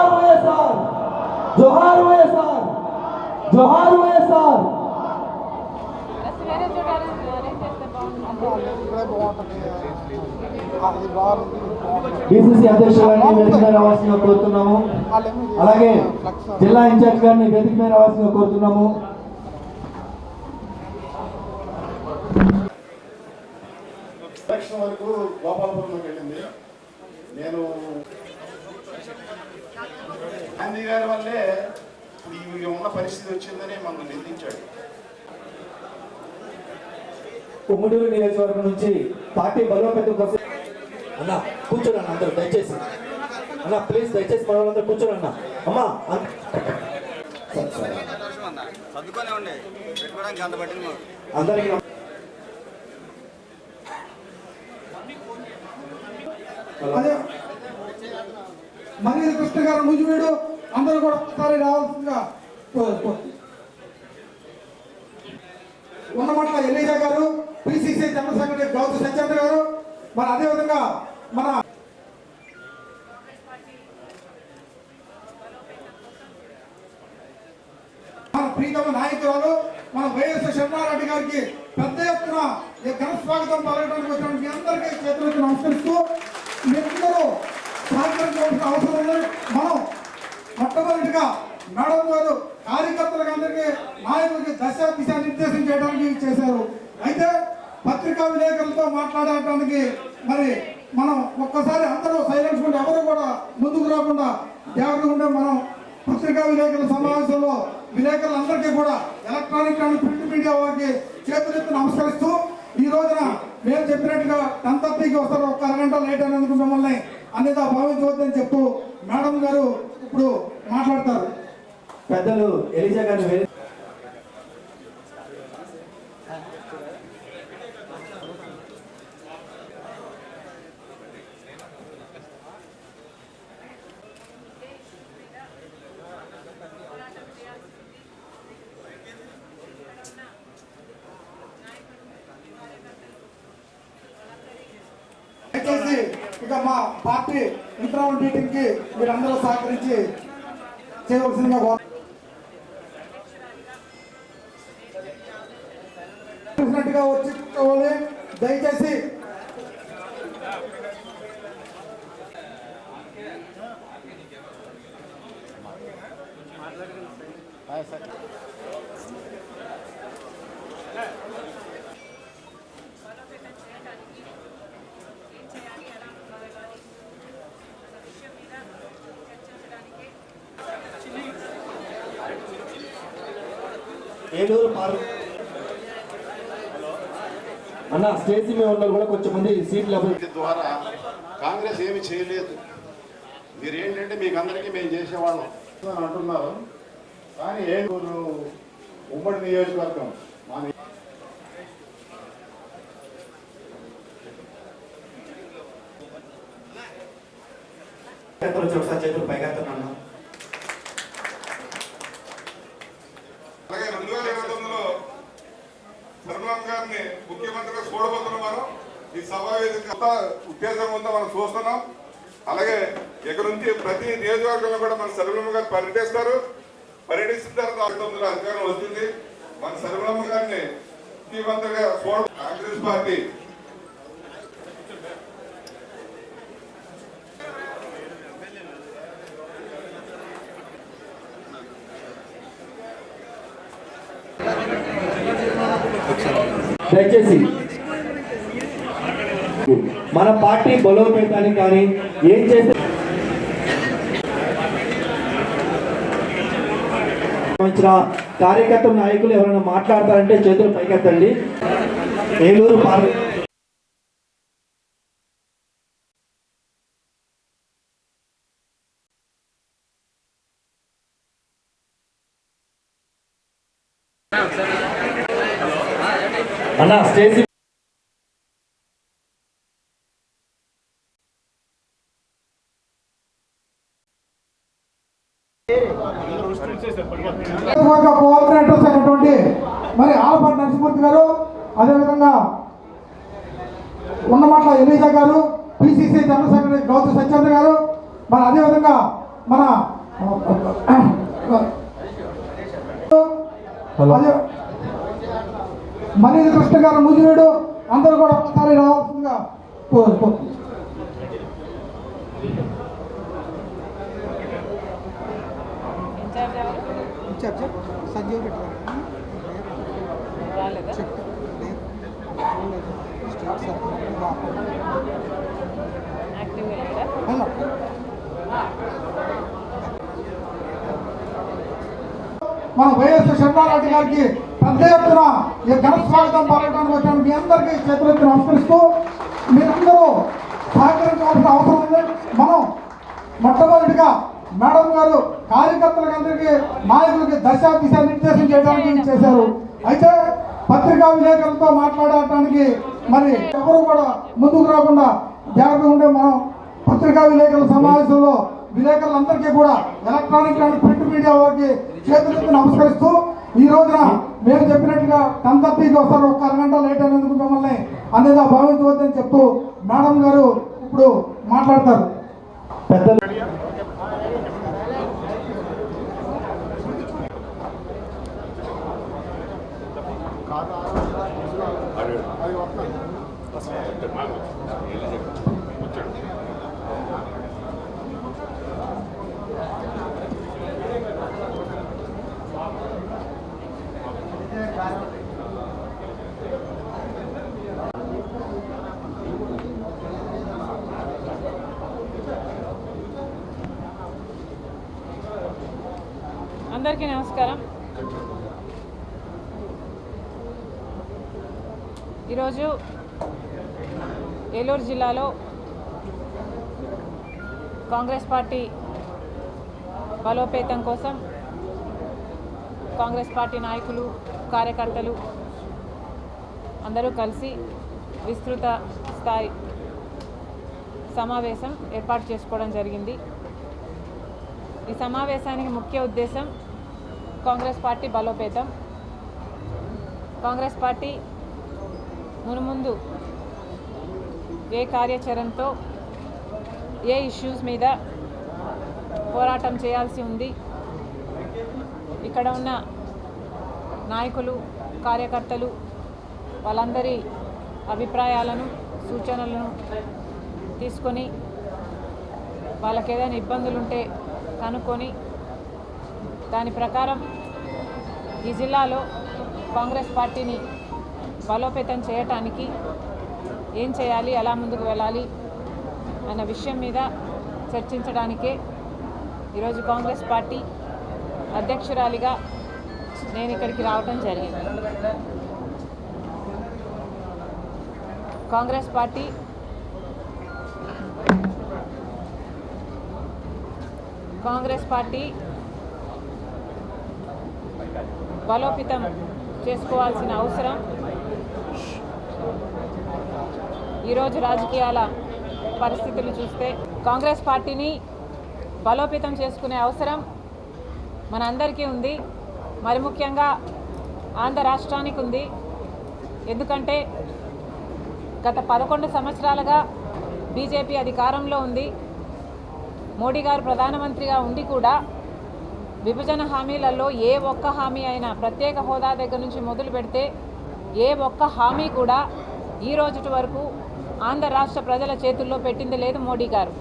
జోహార్ వైఎస్ఆర్. జోహార్ వైఎస్ఆర్. జోహార్ వైఎస్ఆర్. బీసీసీ వేదిక మీద రావాల్సిందిగా కోరుతున్నాము. అలాగే జిల్లా ఇన్ఛార్జ్ గారిని వేదిక మీద రావాల్సిందిగా కోరుతున్నాము. ఎలక్షన్ వరకు గోపాలపురంలోకి వెళ్ళింది. నేను గాంధీ గారి వల్లే ఈ ఉన్న పరిస్థితి వచ్చిందని మనం నిందించాడు. ఉమ్మడూరు నియోజకవర్గం నుంచి పార్టీ బలోపేతం కోసం అన్న కూర్చోండి అన్న అందరూ దయచేసి. అన్న ప్లీజ్ దయచేసి మన వాళ్ళందరూ కూర్చోండి అన్న. అమ్మా అందరికీ అదే మనీ కృష్ణ గారు ముజువీడు అందరూ కూడా ఒకసారి రావాల్సిందిగా కోరుకో ఉన్నమట్ల ఎల్లీజా గారు PCC general secretary Gouthu Satyendra గారు మరి అదేవిధంగా మన మన ప్రీతమ నాయకురాలు మన వైఎస్ శర్మారెడ్డి గారికి పెద్ద ఎత్తున ఈ ఘన స్వాగతం పలకడానికి వచ్చినటువంటి అందరికీ చేతులకు నమస్కరిస్తూ మీరందరూ సహకరించవలసిన అవసరం ఉంది మనం మొట్టమొదటిగా మేడం గారు కార్యకర్తలకు అందరికీ నాయకులకి దశ దిశ నిర్దేశం చేయడానికి చేశారు. అయితే పత్రికా విలేకరులతో మాట్లాడటానికి మరి మనం ఒక్కసారి అందరూ సైలెన్స్ ఉంటే ఎవరు కూడా ముందుకు రాకుండా జాగ్రత్తగా ఉంటే మనం పత్రికా విలేకరుల సమావేశంలో విలేకరులందరికీ కూడా ఎలక్ట్రానిక్ అండ్ ప్రింట్ మీడియా వారికి చేతులెత్తి నమస్కరిస్తూ ఈ రోజున మేము చెప్పినట్టుగా టెన్ థర్టీకి వస్తారు ఒక అరగంట లేట్ అయినందుకు మిమ్మల్ని అన్నిదా భావించవద్దని చెప్తూ మేడం గారు ఇప్పుడు మాట్లాడతారు. పెద్దలు ఎలిజా గారు వేదిక దయచేసి ఇక మా పార్టీ ఇంటర్నల్ మీటింగ్కి మీరందరూ సహకరించి చేయవలసిందిగా చూసినట్టుగా వచ్చి కూర్చోవాలి. దయచేసి ఏలూరు పార్. అన్న స్టేజీ మీద ఉన్న కూడా కొంచెం మంది సీట్లు ద్వారా కాంగ్రెస్ ఏమి చేయలేదు. మీరు ఏంటంటే మీకు అందరికీ మేము చేసేవాళ్ళం. అని అంటున్నారు. కానీ ఏలూరు ఉమ్మడి నియోజకవర్గం మా ఒకసారి చేతులు పైకెత్తున్నాను అలాగే రెండు వేల ఇరవై తొమ్మిదిలో శర్మం గారిని ముఖ్యమంత్రిగా చూడబోతున్నాం మనం ఈ సమావేశం వేదిక ఉద్దేశం ఉందో మనం చూస్తున్నాం. అలాగే ఇక్కడ నుంచి ప్రతి నియోజకవర్గంలో కూడా మన సర్వలమ్మ గారు పర్యటిస్తారు. పర్యటించిన తర్వాత అధికారం వస్తుంది మన సర్వలమ్మ గారిని ముఖ్యమంత్రిగా కాంగ్రెస్ పార్టీ. దయచేసి మన పార్టీ బలోపేతానికి కానీ ఏం చేస్తే సంబంధించిన కార్యకర్త నాయకులు ఎవరైనా మాట్లాడతారంటే చేతులు పైకెత్తండి. ఏలూరు పార్ల అన్న స్టేజ్ ఉన్నమాట్ల ఎలీజా గారు PCC general secretary Gautham Satyendra గారు మన అదేవిధంగా మన హలో. అదే మనీది కృష్ణ గారు ముజిరేడు అందరూ కూడా ఒకసారి రావాల్సిందిగా కో- కో- ఇన్ఛార్జ్ ఎవరు సంజీవ్ రెడ్డి రాలేదా? యాక్టివ్గా లేదా మన వైఎస్ శర్మారెడ్డి గారికి పెద్ద ఎత్తున ఈ ఘన స్వాగతం పలకడానికి వచ్చిన. మీ అందరికీ చేతులెత్తి నమస్కరిస్తూ మీరందరూ సహకరించవలసిన అవసరం ఉంది మనం మొట్టమొదటిగా మేడం గారు కార్యకర్తలకు అందరికీ నాయకులకి దశ దిశ నిర్దేశం చేయడానికి చేశారు? అయితే పత్రికా విలేకరులతో మాట్లాడటానికి మరి ఎవరు కూడా ముందుకు రాకుండా జాగ్రత్తగా ఉండే మనం పత్రికా విలేకరుల సమావేశంలో విలేకరులందరికీ కూడా ఎలక్ట్రానిక్ అండ్ ప్రింట్ మీడియా వారికి చేతులెత్తి నమస్కరిస్తూ ఈ రోజున మేము చెప్పినట్టుగా టెన్ థర్టీకి వస్తారు ఒక అరగంట లేట్ అయినందుకు మిమ్మల్ని అనేది భావించవద్దని చెప్తూ మేడం గారు ఇప్పుడు మాట్లాడతారు. పెద్దలు అందరికీ నమస్కారం. ఈరోజు ఏలూరు జిల్లాలో కాంగ్రెస్ పార్టీ బలోపేతం కోసం కాంగ్రెస్ పార్టీ నాయకులు కార్యకర్తలు అందరూ కలిసి విస్తృత స్థాయి సమావేశం ఏర్పాటు చేసుకోవడం జరిగింది. ఈ సమావేశానికి ముఖ్య ఉద్దేశం కాంగ్రెస్ పార్టీ బలోపేతం. కాంగ్రెస్ పార్టీ మునుముందు ఏ కార్యాచరణతో ఏ ఇష్యూస్ మీద పోరాటం చేయాల్సి ఉంది. ఇక్కడ ఉన్న నాయకులు కార్యకర్తలు వాళ్ళందరి అభిప్రాయాలను సూచనలను తీసుకొని వాళ్ళకి ఏదైనా ఇబ్బందులు ఉంటే కనుక్కొని దాని ప్రకారం ఈ జిల్లాలో కాంగ్రెస్ పార్టీని బలోపేతం చేయటానికి ఏం చేయాలి ఎలా ముందుకు వెళ్ళాలి అన్న విషయం మీద చర్చించడానికే ఈరోజు కాంగ్రెస్ పార్టీ అధ్యక్షురాలిగా నేను ఇక్కడికి రావటం జరిగింది. కాంగ్రెస్ పార్టీ కాంగ్రెస్ పార్టీ బలోపేతం చేసుకోవాల్సిన అవసరం. ఈరోజు రాజకీయాల పరిస్థితులు చూస్తే కాంగ్రెస్ పార్టీని బలోపేతం చేసుకునే అవసరం మనందరికీ ఉంది. మరి ముఖ్యంగా ఆంధ్ర రాష్ట్రానికి ఉంది. ఎందుకంటే గత పదకొండు సంవత్సరాలుగా బీజేపీ అధికారంలో ఉంది. మోడీ గారు ప్రధానమంత్రిగా ఉండి కూడా విభజన హామీలలో ఏ ఒక్క హామీ అయినా ప్రత్యేక హోదా దగ్గర నుంచి మొదలు పెడితే ఏ ఒక్క హామీ కూడా ఈ రోజుటి వరకు ఆంధ్ర రాష్ట్ర ప్రజల చేతుల్లో పెట్టింది లేదు మోడీ గారు.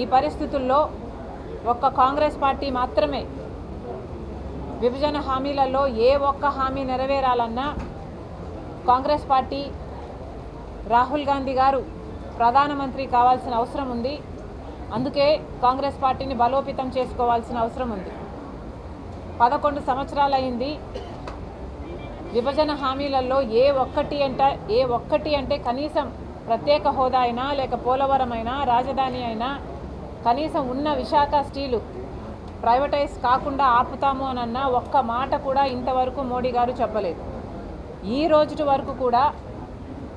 ఈ పరిస్థితుల్లో ఒక్క కాంగ్రెస్ పార్టీ మాత్రమే విభజన హామీలలో ఏ ఒక్క హామీ నెరవేరాలన్నా కాంగ్రెస్ పార్టీ రాహుల్ గాంధీ గారు ప్రధానమంత్రి కావాల్సిన అవసరం ఉంది. అందుకే కాంగ్రెస్ పార్టీని బలోపేతం చేసుకోవాల్సిన అవసరం ఉంది. పదకొండు సంవత్సరాలైంది విభజన హామీలలో ఏ ఒక్కటి అంట ఏ ఒక్కటి అంటే కనీసం ప్రత్యేక హోదా అయినా లేక పోలవరం అయినా రాజధాని అయినా కనీసం ఉన్న విశాఖ స్టీలు ప్రైవేటైజ్ కాకుండా ఆపుతాము అనన్న ఒక్క మాట కూడా ఇంతవరకు మోడీ గారు చెప్పలేదు. ఈ రోజుటి వరకు కూడా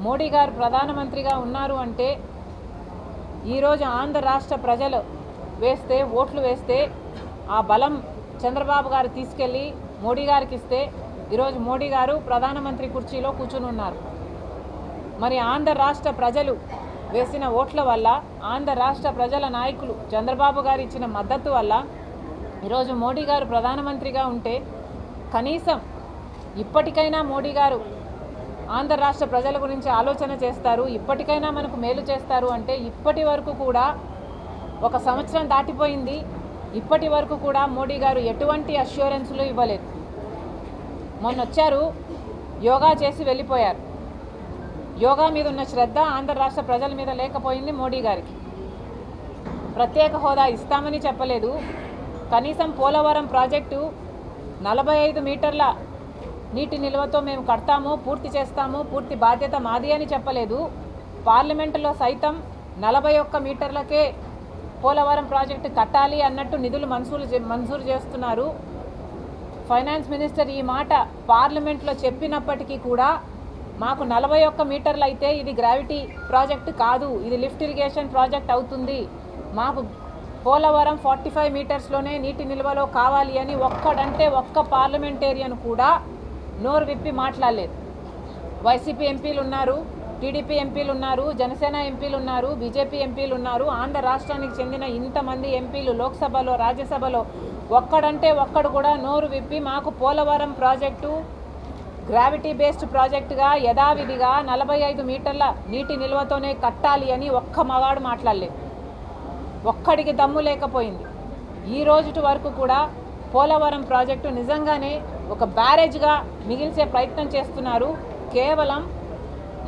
మోడీ గారు ప్రధానమంత్రిగా ఉన్నారు అంటే ఈరోజు ఆంధ్ర రాష్ట్ర ప్రజలు వేస్తే ఓట్లు వేస్తే ఆ బలం చంద్రబాబు గారు తీసుకెళ్ళి మోడీ గారికి ఇస్తే ఈరోజు మోడీ గారు ప్రధానమంత్రి కుర్చీలో కూర్చుని ఉన్నారు. మరి ఆంధ్ర రాష్ట్ర ప్రజలు వేసిన ఓట్ల వల్ల ఆంధ్ర రాష్ట్ర ప్రజల నాయకులు చంద్రబాబు గారు ఇచ్చిన మద్దతు వల్ల ఈరోజు మోడీ గారు ప్రధానమంత్రిగా ఉంటే కనీసం ఇప్పటికైనా మోడీ గారు ఆంధ్ర రాష్ట్ర ప్రజల గురించి ఆలోచన చేస్తారు ఇప్పటికైనా మనకు మేలు చేస్తారు అంటే ఇప్పటి వరకు కూడా ఒక సంవత్సరం దాటిపోయింది. ఇప్పటి వరకు కూడా మోడీ గారు ఎటువంటి అష్యూరెన్స్లు ఇవ్వలేదు. మొన్న వచ్చారు యోగా చేసి వెళ్ళిపోయారు. యోగా మీద ఉన్న శ్రద్ధ ఆంధ్ర రాష్ట్ర ప్రజల మీద లేకపోయింది మోడీ గారికి. ప్రత్యేక హోదా ఇస్తామని చెప్పలేదు. కనీసం పోలవరం ప్రాజెక్టు నలభై ఐదు మీటర్ల నీటి నిల్వతో మేము కడతాము పూర్తి చేస్తాము పూర్తి బాధ్యత మాది అని చెప్పలేదు. పార్లమెంటులో సైతం నలభై ఒక్క మీటర్లకే పోలవరం ప్రాజెక్టు కట్టాలి అన్నట్టు నిధులు మంజూరు చే- మంజూరు చేస్తున్నారు. ఫైనాన్స్ మినిస్టర్ ఈ మాట పార్లమెంట్లో చెప్పినప్పటికీ కూడా మాకు నలభై ఒక్క మీటర్లు అయితే ఇది గ్రావిటీ ప్రాజెక్ట్ కాదు ఇది లిఫ్ట్ ఇరిగేషన్ ప్రాజెక్ట్ అవుతుంది. మాకు పోలవరం ఫార్టీ ఫైవ్ మీటర్స్లోనే నీటి నిల్వలో కావాలి అని ఒక్కడంటే ఒక్క పార్లమెంటేరియన్ కూడా నోరు విప్పి మాట్లాడలేదు. వైసీపీ ఎంపీలు ఉన్నారు టీడీపీ ఎంపీలు ఉన్నారు జనసేన ఎంపీలు ఉన్నారు బీజేపీ ఎంపీలు ఉన్నారు ఆంధ్ర రాష్ట్రానికి చెందిన ఇంతమంది ఎంపీలు లోక్సభలో రాజ్యసభలో ఒక్కడంటే ఒక్కడు కూడా నోరు విప్పి మాకు పోలవరం ప్రాజెక్టు గ్రావిటీ బేస్డ్ ప్రాజెక్టుగా యథావిధిగా నలభై ఐదు మీటర్ల నీటి నిల్వతోనే కట్టాలి అని ఒక్క మగాడు మాట్లాడలేదు. ఒక్కడికి దమ్ము లేకపోయింది. ఈ రోజుటి వరకు కూడా పోలవరం ప్రాజెక్టు నిజంగానే ఒక బ్యారేజ్గా మిగిల్చే ప్రయత్నం చేస్తున్నారు. కేవలం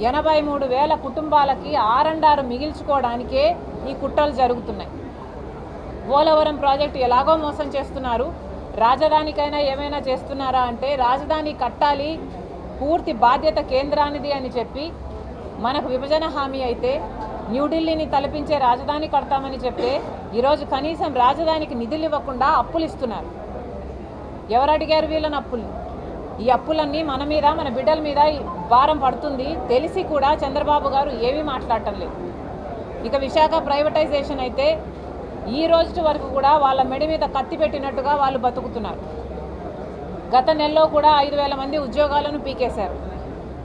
ఎనభై మూడు వేల కుటుంబాలకి ఆరండారు మిగిల్చుకోవడానికే ఈ కుట్రలు జరుగుతున్నాయి. పోలవరం ప్రాజెక్టు ఎలాగో మోసం చేస్తున్నారు. రాజధానికైనా ఏమైనా చేస్తున్నారా అంటే రాజధాని కట్టాలి పూర్తి బాధ్యత కేంద్రానిది అని చెప్పి మనకు విభజన హామీ అయితే న్యూఢిల్లీని తలపించే రాజధాని కడతామని చెప్తే ఈరోజు కనీసం రాజధానికి నిధులు ఇవ్వకుండా అప్పులు ఇస్తున్నారు. ఎవరు అడిగారు వీళ్ళని అప్పులు ఈ అప్పులన్నీ మన మీద మన బిడ్డల మీద భారం పడుతుంది. తెలిసి కూడా చంద్రబాబు గారు ఏమీ మాట్లాడటం లేదు. ఇక విశాఖ ప్రైవేటైజేషన్ అయితే ఈ రోజు వరకు కూడా వాళ్ళ మెడ మీద కత్తి పెట్టినట్టుగా వాళ్ళు బతుకుతున్నారు. గత నెలలో కూడా ఐదు వేల మంది ఉద్యోగాలను పీకేశారు.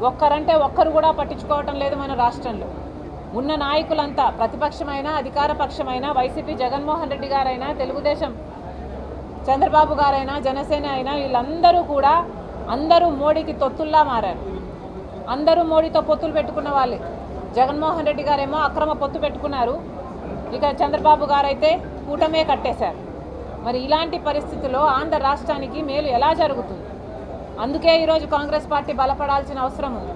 ఒక్కరంటే ఒక్కరు కూడా పట్టించుకోవటం లేదు మన రాష్ట్రంలో. ఉన్న నాయకులంతా ప్రతిపక్షమైన అధికార పక్షమైన వైసీపీ జగన్మోహన్ రెడ్డి గారైనా తెలుగుదేశం చంద్రబాబు గారైనా జనసేన అయినా వీళ్ళందరూ కూడా అందరూ మోడీకి తొత్తుల్లా మారారు. అందరూ మోడీతో పొత్తులు పెట్టుకున్న వాళ్ళే. జగన్మోహన్ రెడ్డి గారేమో అక్రమ పొత్తు పెట్టుకున్నారు. ఇక చంద్రబాబు గారైతే కూటమే కట్టేశారు. మరి ఇలాంటి పరిస్థితుల్లో ఆంధ్ర రాష్ట్రానికి మేలు ఎలా జరుగుతుంది? అందుకే ఈరోజు కాంగ్రెస్ పార్టీ బలపడాల్సిన అవసరం ఉంది.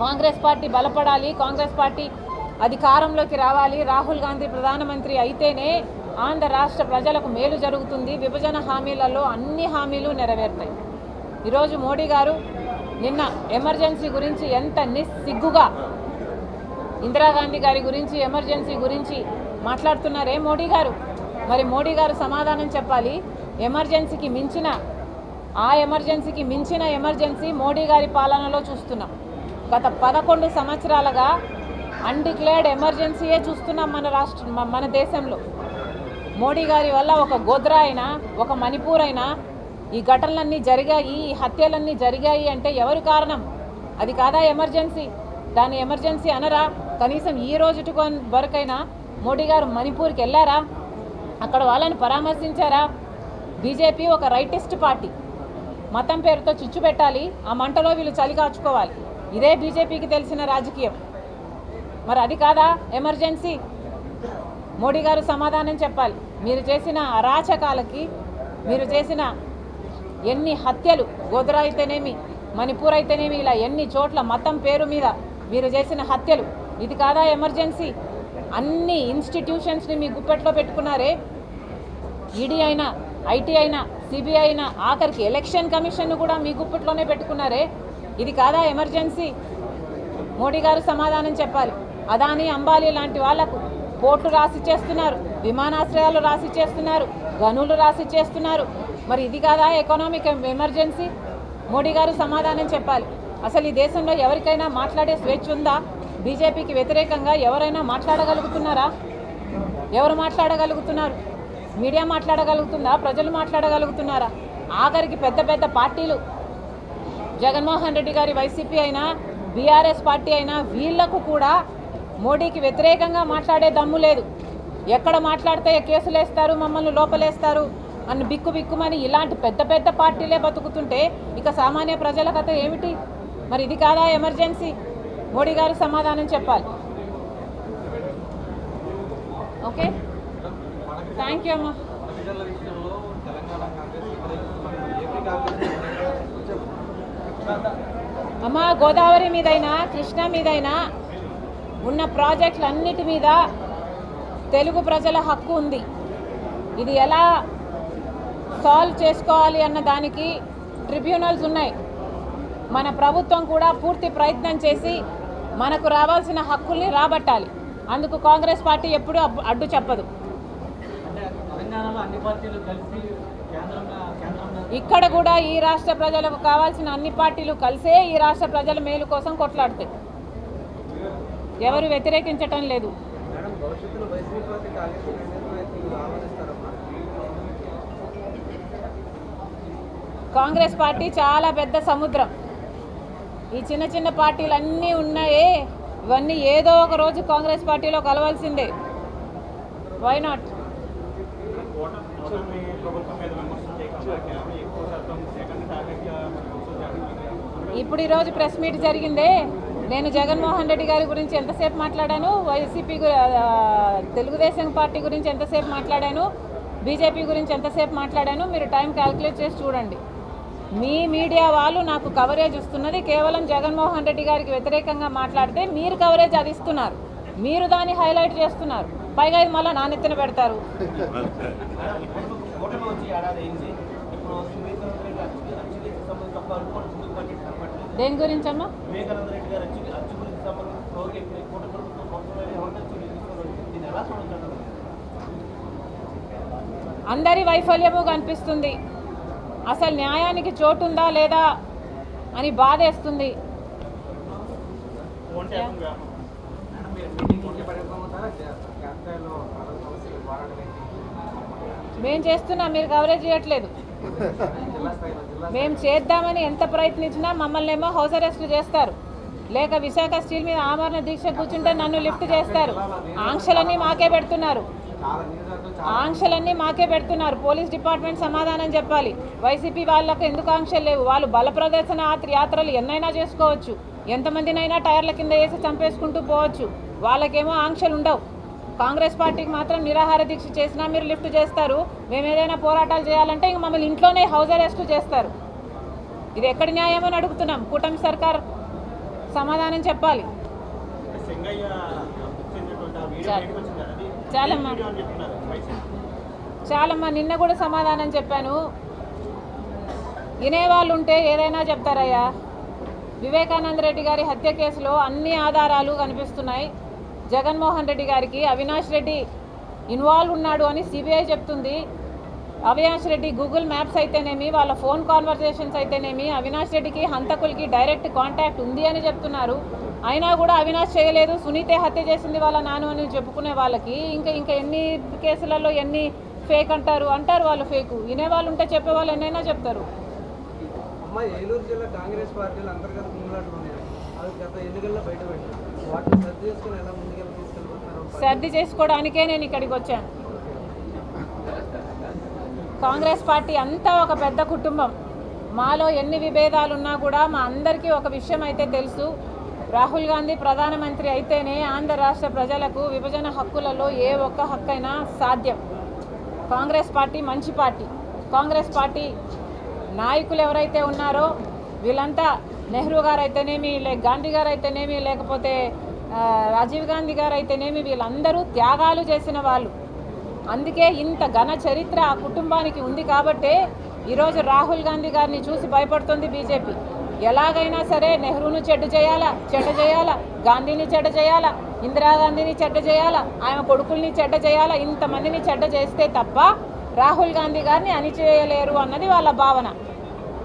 కాంగ్రెస్ పార్టీ బలపడాలి కాంగ్రెస్ పార్టీ అధికారంలోకి రావాలి. రాహుల్ గాంధీ ప్రధానమంత్రి అయితేనే ఆంధ్ర రాష్ట్ర ప్రజలకు మేలు జరుగుతుంది. విభజన హామీలలో అన్ని హామీలు నెరవేరుతాయి. ఈరోజు మోడీ గారు నిన్న ఎమర్జెన్సీ గురించి ఎంత నిస్సిగ్గుగా ఇందిరాగాంధీ గారి గురించి ఎమర్జెన్సీ గురించి మాట్లాడుతున్నారే మోడీ గారు? మరి మోడీ గారు సమాధానం చెప్పాలి. ఎమర్జెన్సీకి మించిన ఆ ఎమర్జెన్సీకి మించిన ఎమర్జెన్సీ మోడీ గారి పాలనలో చూస్తున్నాం. గత పదకొండు సంవత్సరాలుగా అన్డిక్లేర్డ్ ఎమర్జెన్సీయే చూస్తున్నాం మన రాష్ట్ర మన దేశంలో. మోడీ గారి వల్ల ఒక గోద్రా అయినా ఒక మణిపూర్ అయినా ఈ ఘటనలన్నీ జరిగాయి ఈ హత్యలన్నీ జరిగాయి అంటే ఎవరు కారణం? అది కాదా ఎమర్జెన్సీ? దాని ఎమర్జెన్సీ అనరా? కనీసం ఈ రోజుటి వరకైనా మోడీ గారు మణిపూర్కి వెళ్ళారా? అక్కడ వాళ్ళని పరామర్శించారా? బీజేపీ ఒక రైటిస్ట్ పార్టీ. మతం పేరుతో చిచ్చు పెట్టాలి ఆ మంటలో వీళ్ళు చలి కాచుకోవాలి. ఇదే బీజేపీకి తెలిసిన రాజకీయం. మరి అది కాదా? ఎమర్జెన్సీ. మోడీ గారు సమాధానం చెప్పాలి. మీరు చేసిన అరాచకాలకి మీరు చేసిన ఎన్ని హత్యలు గోధరా అయితేనేమి మణిపూర్ అయితేనేమి ఇలా ఎన్ని చోట్ల మతం పేరు మీద మీరు చేసిన హత్యలు ఇది కాదా ఎమర్జెన్సీ? అన్ని ఇన్స్టిట్యూషన్స్ని మీ గుప్పెట్లో పెట్టుకున్నారే. ఈడీ అయినా ఐటీ అయినా సిబిఐ అయినా ఆఖరికి ఎలక్షన్ కమిషన్ కూడా మీ గుప్పట్లోనే పెట్టుకున్నారే. ఇది కాదా ఎమర్జెన్సీ? మోడీ గారు సమాధానం చెప్పాలి. అదాని అంబానీ లాంటి వాళ్ళకు పోర్టు రాసి చేస్తున్నారు విమానాశ్రయాలు రాసి చేస్తున్నారు గనులు రాసి చేస్తున్నారు. మరి ఇది కాదా ఎకనామిక్ ఎమర్జెన్సీ? మోడీ గారు సమాధానం చెప్పాలి. అసలు ఈ దేశంలో ఎవరికైనా మాట్లాడే స్వేచ్ఛ ఉందా? బీజేపీకి వ్యతిరేకంగా ఎవరైనా మాట్లాడగలుగుతున్నారా? ఎవరు మాట్లాడగలుగుతున్నారు? మీడియా మాట్లాడగలుగుతుందా? ప్రజలు మాట్లాడగలుగుతున్నారా? ఆఖరికి పెద్ద పెద్ద పార్టీలు. జగన్మోహన్ రెడ్డి గారి వైసీపీ అయినా బీఆర్ఎస్ పార్టీ అయినా వీళ్ళకు కూడా మోడీకి వ్యతిరేకంగా మాట్లాడే దమ్ము లేదు. ఎక్కడ మాట్లాడితే కేసులు వేస్తారు మమ్మల్ని లోపలేస్తారు అని బిక్కు బిక్కుమని ఇలాంటి పెద్ద పెద్ద పార్టీలే బతుకుతుంటే ఇక సామాన్య ప్రజల కథ ఏమిటి? మరి ఇది కాదా ఎమర్జెన్సీ? మోడీ గారు సమాధానం చెప్పాలి. ఓకే? థ్యాంక్ యూ అమ్మా. అమ్మా గోదావరి మీదైనా కృష్ణా మీదైనా ఉన్న ప్రాజెక్టులన్నిటి మీద తెలుగు ప్రజల హక్కు ఉంది. ఇది ఎలా సాల్వ్ చేసుకోవాలి అన్న దానికి ట్రిబ్యునల్స్ ఉన్నాయి. మన ప్రభుత్వం కూడా పూర్తి ప్రయత్నం చేసి మనకు రావాల్సిన హక్కుల్ని రాబట్టాలి. అందుకు కాంగ్రెస్ పార్టీ ఎప్పుడూ అడ్డు చెప్పదు. ఇక్కడ కూడా ఈ రాష్ట్ర ప్రజలకు కావాల్సిన అన్ని పార్టీలు కలిసే ఈ రాష్ట్ర ప్రజల మేలు కోసం కొట్లాడతాయి ఎవరు వ్యతిరేకించటం లేదు. కాంగ్రెస్ పార్టీ చాలా పెద్ద సముద్రం. ఈ చిన్న చిన్న పార్టీలు అన్నీ ఉన్నాయే. ఇవన్నీ ఏదో ఒక రోజు కాంగ్రెస్ పార్టీలో కలవాల్సిందే. వై నాట్ ఇప్పుడు ఈరోజు ప్రెస్ మీట్ జరిగిందే. నేను జగన్మోహన్ రెడ్డి గారి గురించి ఎంతసేపు మాట్లాడాను? వైసీపీ తెలుగుదేశం పార్టీ గురించి ఎంతసేపు మాట్లాడాను? బీజేపీ గురించి ఎంతసేపు మాట్లాడాను? మీరు టైం క్యాల్కులేట్ చేసి చూడండి. మీ మీడియా వాళ్ళు నాకు కవరేజ్ ఇస్తున్నది కేవలం జగన్మోహన్ రెడ్డి గారికి వ్యతిరేకంగా మాట్లాడితే మీరు కవరేజ్ అది ఇస్తున్నారు. మీరు దాన్ని హైలైట్ చేస్తున్నారు. పైగా ఇది మళ్ళీ నానెత్తిన పెడతారు. దేని గురించి చూడగలరు అందరి వైఫల్యము కనిపిస్తుంది. అసలు న్యాయానికి చోటు ఉందా లేదా అని బాధేస్తుంది. మేం చేస్తున్నా మీరు కవరేజ్ చేయట్లేదు. మేము చేద్దామని ఎంత ప్రయత్నించినా మమ్మల్ని ఏమో హౌస్ అరెస్ట్ చేస్తారు. లేక విశాఖ స్టీల్ మీద ఆమరణ దీక్ష కూర్చుంటే నన్ను లిఫ్ట్ చేస్తారు. ఆంక్షలన్నీ మాకే పెడుతున్నారు. ఆంక్షలన్నీ మాకే పెడుతున్నారు. పోలీస్ డిపార్ట్మెంట్ సమాధానం చెప్పాలి. వైసీపీ వాళ్ళకు ఎందుకు ఆంక్షలు లేవు? వాళ్ళు బల ప్రదర్శన యాత్రలు ఎన్నైనా చేసుకోవచ్చు. ఎంతమందినైనా టైర్ల కింద వేసి చంపేసుకుంటూ పోవచ్చు. వాళ్ళకేమో ఆంక్షలు ఉండవు. కాంగ్రెస్ పార్టీకి మాత్రం నిరాహార దీక్ష చేసినా మీరు లిఫ్ట్ చేస్తారు. మేము ఏదైనా పోరాటాలు చేయాలంటే ఇంక మమ్మల్ని ఇంట్లోనే హౌస్ అరెస్ట్ చేస్తారు. ఇది ఎక్కడి న్యాయమని అని అడుగుతున్నాం. కూటమి సర్కార్ సమాధానం చెప్పాలి. చాలు. చాలమ్మా. చాలమ్మా నిన్న కూడా సమాధానం చెప్పాను. వినేవాళ్ళు ఉంటే ఏదైనా చెప్తారయ్యా. వివేకానంద రెడ్డి గారి హత్య కేసులో అన్ని ఆధారాలు కనిపిస్తున్నాయి. జగన్మోహన్ రెడ్డి గారికి అవినాష్ రెడ్డి ఇన్వాల్వ్ ఉన్నాడు అని సిబిఐ చెప్తుంది. అవినాష్ రెడ్డి గూగుల్ మ్యాప్స్ అయితేనేమి వాళ్ళ ఫోన్ కాన్వర్జేషన్స్ అయితేనేమి అవినాష్ రెడ్డికి హంతకులకి డైరెక్ట్ కాంటాక్ట్ ఉంది అని చెప్తున్నారు. అయినా కూడా అవినాష్ చేయలేదు. సునీతే హత్య చేసింది వాళ్ళ నాన్న అని చెప్పుకునే వాళ్ళకి. ఇంకా ఇంకా ఎన్ని కేసులలో ఎన్ని ఫేక్ అంటారు? అంటారు వాళ్ళు ఫేకు వినేవాళ్ళు ఉంటే చెప్పే వాళ్ళు ఎన్నైనా చెప్తారు. ఏలూరు జిల్లా కాంగ్రెస్ పార్టీలు అంతర్గత గత ఎన్నికల్లో బయటపెట్టారు వాటిని చేసుకుని ఎలా సర్ది చేసుకోవడానికే నేను ఇక్కడికి వచ్చాను. కాంగ్రెస్ పార్టీ అంతా ఒక పెద్ద కుటుంబం. మాలో ఎన్ని విభేదాలు ఉన్నా కూడా మా అందరికీ ఒక విషయం అయితే తెలుసు. రాహుల్ గాంధీ ప్రధానమంత్రి అయితేనే ఆంధ్ర రాష్ట్ర ప్రజలకు విభజన హక్కులలో ఏ ఒక్క హక్కైనా సాధ్యం. కాంగ్రెస్ పార్టీ మంచి పార్టీ. కాంగ్రెస్ పార్టీ నాయకులు ఎవరైతే ఉన్నారో వీళ్ళంతా నెహ్రూ గారు అయితేనేమి లేక గాంధీ గారు అయితేనేమి లేకపోతే రాజీవ్ గాంధీ గారు అయితేనేమి వీళ్ళందరూ త్యాగాలు చేసిన వాళ్ళు. అందుకే ఇంత ఘన చరిత్ర ఆ కుటుంబానికి ఉంది కాబట్టే ఈరోజు రాహుల్ గాంధీ గారిని చూసి భయపడుతుంది బీజేపీ. ఎలాగైనా సరే నెహ్రూను చెడ్డు చేయాలా చెడ్డ చేయాలా గాంధీని చెడ్డ చేయాలా ఇందిరాగాంధీని చెడ్డ చేయాలా ఆయన కొడుకుల్ని చెడ్డ చేయాలా ఇంతమందిని చెడ్డ చేస్తే తప్ప రాహుల్ గాంధీ గారిని అణిచేయలేరు అన్నది వాళ్ళ భావన.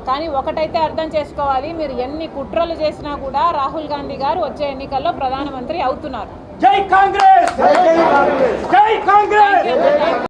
కానీ ఒకటైతే అర్థం చేసుకోవాలి మీరు ఎన్ని కుట్రలు చేసినా కూడా రాహుల్ గాంధీ గారు వచ్చే ఎన్నికల్లో ప్రధానమంత్రి అవుతున్నారు. జై కాంగ్రెస్! జై కాంగ్రెస్!